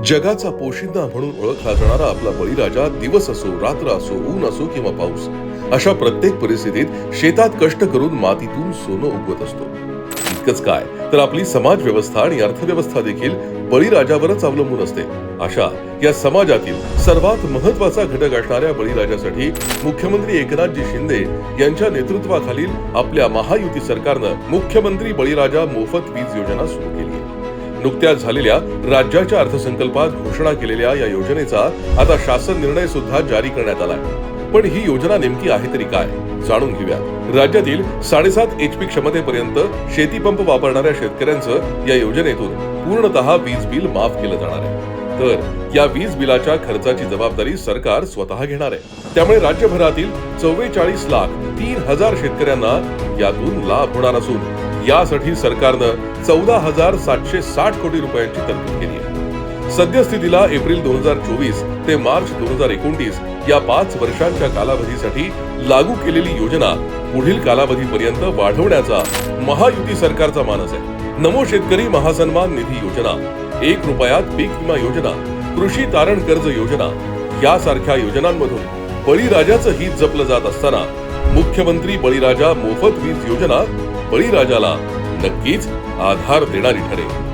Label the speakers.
Speaker 1: जगाचा पोशिंदा म्हणून ओळखला जाणारा आपला बळीराजा दिवस असो रात्र असो ऊन असो किंवा पाऊस अशा प्रत्येक परिस्थितीत शेतात कष्ट करून मातीतून सोनं उगवत असतो. इतकंच काय तर आपली समाज व्यवस्था आणि अर्थव्यवस्था देखील बळीराजावरच अवलंबून असते. अशा या समाजातील सर्वात महत्त्वाचा घटक असणाऱ्या बळीराजासाठी मुख्यमंत्री एकनाथजी शिंदे यांच्या नेतृत्वाखालील आपल्या महायुती सरकारनं मुख्यमंत्री बळीराजा मोफत वीज योजना सुरू केली आहे. नुकत्याच झालेल्या राज्याच्या अर्थसंकल्पात घोषणा केलेल्या या योजनेचा आता शासन निर्णय सुद्धा जारी करण्यात आलाय. पण ही योजना नेमकी आहे तरी काय? जाणून घेऊया राज्यातील साडेसात एच पी क्षमतेपर्यंत शेतीपंप वापरणाऱ्या शेतकऱ्यांचं या योजनेतून पूर्णतः वीज बिल माफ केलं जाणार आहे. तर या वीज बिलाच्या खर्चाची जबाबदारी सरकार स्वतः घेणार आहे. त्यामुळे राज्यभरातील चव्वेचाळीस लाख तीन हजार शेतकऱ्यांना यातून लाभ होणार असून यासाठी सरकारनं चौदा हजार सातशे साठ कोटी रुपयांची तरतूद केली आहे. सद्यस्थितीला एप्रिल दोन हजार चोवीस ते मार्च दोन हजार एकोणतीस या पाच वर्षांच्या कालावधीसाठी लागू केलेली योजना पुढील कालावधीपर्यंत वाढवण्याचा महायुती सरकारचा मानस आहे. नमो शेतकरी महासन्मान निधी योजना एक रुपयात पीक विमा योजना कृषी तारण कर्ज योजना यासारख्या योजनांमधून बळीराजाचं हित जपलं जात असताना मुख्यमंत्री बळीराजा मोफत वीज योजना बळीराजाला नक्कीच आधार देणारी ठरेल.